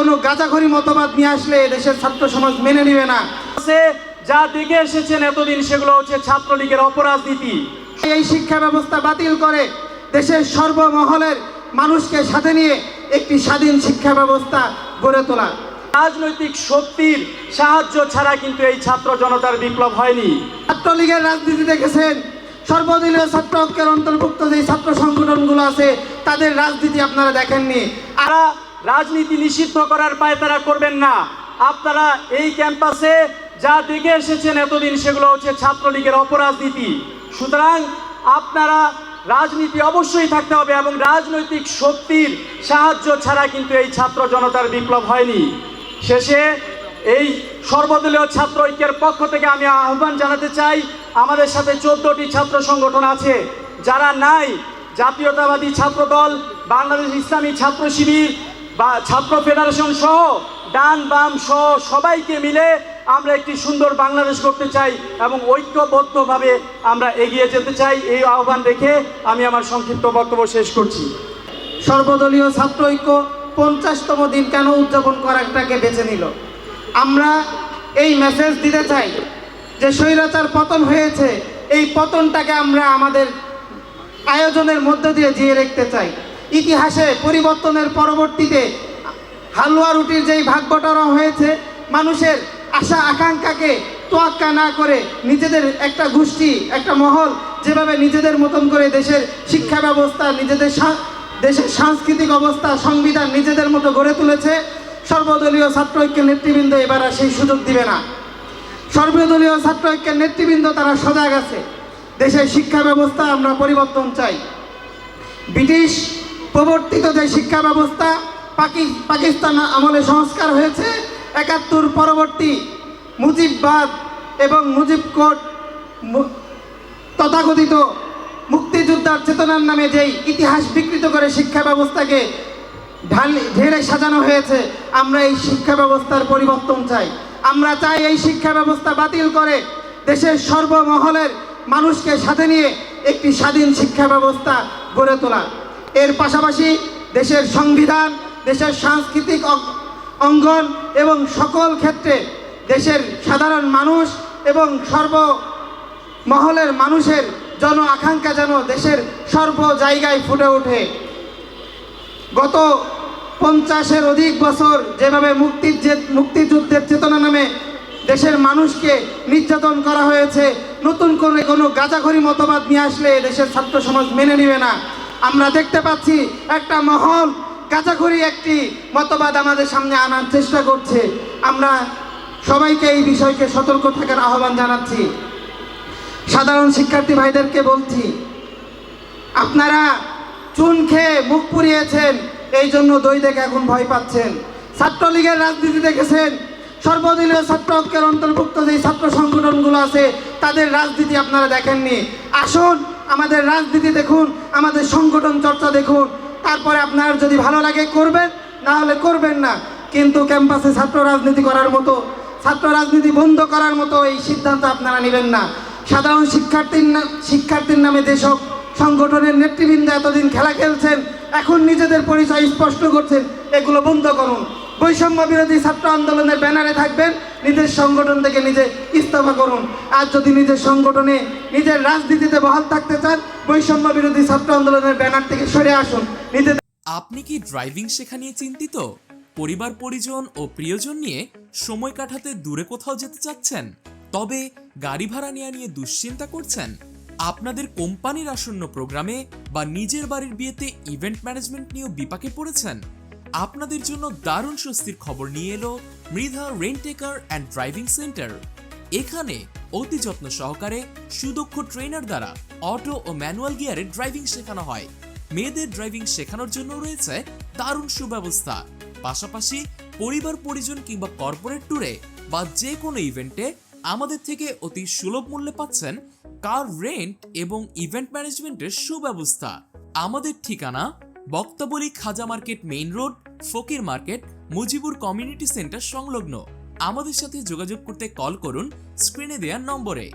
কোনো গাঁজাখড়ি মতবাদ নিয়ে আসলে দেশের ছাত্র সমাজ মেনে নেবে না। যা দেখে এসেছেন এতদিন সেগুলো হচ্ছে ছাত্রলীগের অপরাজনীতি। এই শিক্ষা ব্যবস্থা বাতিল করে দেশের সর্বমহলের মানুষকে সাথে নিয়ে একটি স্বাধীন শিক্ষা ব্যবস্থা গড়ে তোলা। রাজনৈতিক শক্তির সাহায্য ছাড়া কিন্তু এই ছাত্র জনতার বিপ্লব হয়নি। ছাত্রলীগের রাজনীতি দেখেছেন? সর্বদলীয় ছাত্র ঐক্যের অন্তর্ভুক্ত যে ছাত্র সংগঠনগুলো আছে তাদের রাজনীতি আপনারা দেখেননি। তারা রাজনীতি নিষিদ্ধ করার পায় তারা করবেন না। আপনারা এই ক্যাম্পাসে যা দেখে এসেছেন এতদিন সেগুলো হচ্ছে ছাত্রলীগের অপরাজনীতি। সুতরাং আপনারা রাজনীতি অবশ্যই থাকতে হবে এবং রাজনৈতিক শক্তির সাহায্য ছাড়া কিন্তু এই ছাত্র জনতার বিপ্লব হয়নি। শেষে এই সর্বদলীয় ছাত্র ঐক্যের পক্ষ থেকে আমি আহ্বান জানাতে চাই, আমাদের সাথে চোদ্দটি ছাত্র সংগঠন আছে। যারা নাই, জাতীয়তাবাদী ছাত্র দল বাংলাদেশ ইসলামী ছাত্র শিবির বা ছাত্র ফেডারেশন সহ ডান বাম সহ সবাইকে মিলে আমরা একটি সুন্দর বাংলাদেশ করতে চাই এবং ঐক্যবদ্ধভাবে আমরা এগিয়ে যেতে চাই, এই আহ্বান রেখে আমি আমার সংক্ষিপ্ত বক্তব্য শেষ করছি। সর্বদলীয় ছাত্র ঐক্য পঞ্চাশতম দিন কেন উদযাপন করাটাকে বেছে নিল? আমরা এই মেসেজ দিতে চাই যে স্বৈরাচার পতন হয়েছে, এই পতনটাকে আমরা আমাদের আয়োজনের মধ্য দিয়ে জিয়ে রাখতে চাই। ইতিহাসে পরিবর্তনের পরবর্তীতে হালুয়া রুটির যেই ভাগ্যটারা হয়েছে, মানুষের আশা আকাঙ্ক্ষাকে তোয়াক্কা না করে নিজেদের একটা গোষ্ঠী, একটা মহল যেভাবে নিজেদের মতন করে দেশের শিক্ষা ব্যবস্থা, নিজেদের দেশের সাংস্কৃতিক অবস্থা, সংবিধান নিজেদের মতো গড়ে তুলেছে, সর্বদলীয় ছাত্র ঐক্যের নেতৃবৃন্দ এবার আর সেই সুযোগ দিবে না। সর্বদলীয় ছাত্র ঐক্যের নেতৃবৃন্দ তারা সজাগ আছে। দেশের শিক্ষা ব্যবস্থা আমরা পরিবর্তন চাই। ব্রিটিশ প্রবর্তিত যে শিক্ষা ব্যবস্থা পাকি, পাকিস্তান আমলে সংস্কার হয়েছে, একাত্তর পরবর্তী মুজিববাদ এবং মুজিব কোট তথাকথিত মুক্তিযোদ্ধার চেতনার নামে যেই ইতিহাস বিকৃত করে শিক্ষা ব্যবস্থাকে ঢাল, ঢেলে সাজানো হয়েছে, আমরা এই শিক্ষা ব্যবস্থার পরিবর্তন চাই। আমরা চাই এই শিক্ষা ব্যবস্থা বাতিল করে দেশের সর্বমহলের মানুষকে সাথে নিয়ে একটি স্বাধীন শিক্ষা ব্যবস্থা গড়ে তোলা এর পাশাপাশি দেশের সংবিধান, দেশের সাংস্কৃতিক অঙ্গন এবং সকল ক্ষেত্রে দেশের সাধারণ মানুষ এবং সর্ব মহলের মানুষের জন আকাঙ্ক্ষা যেন দেশের সর্ব জায়গায় ফুটে ওঠে। গত পঞ্চাশের অধিক বছর যেভাবে মুক্তির যে, মুক্তিযুদ্ধের চেতনা নামে দেশের মানুষকে নির্যাতন করা হয়েছে, নতুন করে কোনো গাঁজাখড়ি মতবাদ নিয়ে আসলে দেশের ছাত্র সমাজ মেনে নেবে না। আমরা দেখতে পাচ্ছি একটা মহল। গাঁজাখড়ি একটি মতবাদ আমাদের সামনে আনার চেষ্টা করছে। আমরা সবাইকে এই বিষয়কে সতর্ক থাকার আহ্বান জানাচ্ছি। সাধারণ শিক্ষার্থী ভাইদেরকে বলছি, আপনারা চুন খেয়ে মুখ পুড়িয়েছেন, এই জন্য দই দেখে এখন ভয় পাচ্ছেন। ছাত্রলীগের রাজনীতি দেখেছেন, সর্বদলীয় ছাত্র ঐক্যের অন্তর্ভুক্ত যে ছাত্র সংগঠনগুলো আছে, তাদের রাজনীতি আপনারা দেখেননি। আসুন আমাদের রাজনীতি দেখুন, আমাদের সংগঠন চর্চা দেখুন। তারপরে আপনার যদি ভালো লাগে করবেন, না হলে করবেন না। কিন্তু ক্যাম্পাসে ছাত্র রাজনীতি করার মতো, ছাত্র রাজনীতি বন্ধ করার মতো এই সিদ্ধান্ত আপনারা নেবেন না। সাধারণ শিক্ষার্থীর শিক্ষার্থীর নামে যেসব সংগঠনের নেতৃবৃন্দ এতদিন খেলা খেলছেন, এখন নিজেদের পরিচয় স্পষ্ট করছেন, এগুলো বন্ধ করুন। বৈষম্য বিরোধী ছাত্র আন্দোলনের ব্যানারে থাকবেন নিজের সংগঠন থেকে নিজে ইস্তফা করুন। আর যদি নিজের সংগঠনে নিজের রাজনীতিতে বহাল থাকতে চান, বৈষম্য বিরোধী ছাত্র আন্দোলনের ব্যানার থেকে সরে আসুন। নিজেদের আপনি কি ড্রাইভিং শেখা নিয়ে চিন্তিত? পরিবার, পরিজন ও প্রিয়জন নিয়ে সময় কাটাতে দূরে কোথাও যেতে চাচ্ছেন? তবে গাড়ি ভাড়া নেওয়া নিয়ে দুশ্চিন্তা করছেন? আপনাদের কোম্পানির আসন্ন প্রোগ্রামে বা নিজের বাড়ির বিয়েতে ইভেন্ট ম্যানেজমেন্ট নিয়েও বিপাকে পড়েছেন? আপনাদের জন্য দারুণ স্বস্তির খবর নিয়ে এলো Mridha rent a car and driving centre. এখানে অতি যত্ন সহকারে সুদক্ষ ট্রেনার দ্বারা অটো ও ম্যানুয়াল গিয়ারে ড্রাইভিং শেখানো হয়। মেয়েদের ড্রাইভিং শেখানোর জন্য রয়েছে দারুণ সুব্যবস্থা। পাশাপাশি পরিবার, পরিজন কিংবা কর্পোরেট ট্যুরে বা যে কোনো ইভেন্টে আমাদের থেকে অতি সুলভ মূল্যে পাচ্ছেন কার রেন্ট এবং ইভেন্ট ম্যানেজমেন্টের সুব্যবস্থা। আমাদের ঠিকানা Baktaboli Khaja market main road Fakir market, Mujibur community centre সংলগ্ন। আমাদের সাথে যোগাযোগ করতে কল করুন, স্ক্রিনে দেওয়ার নম্বরে।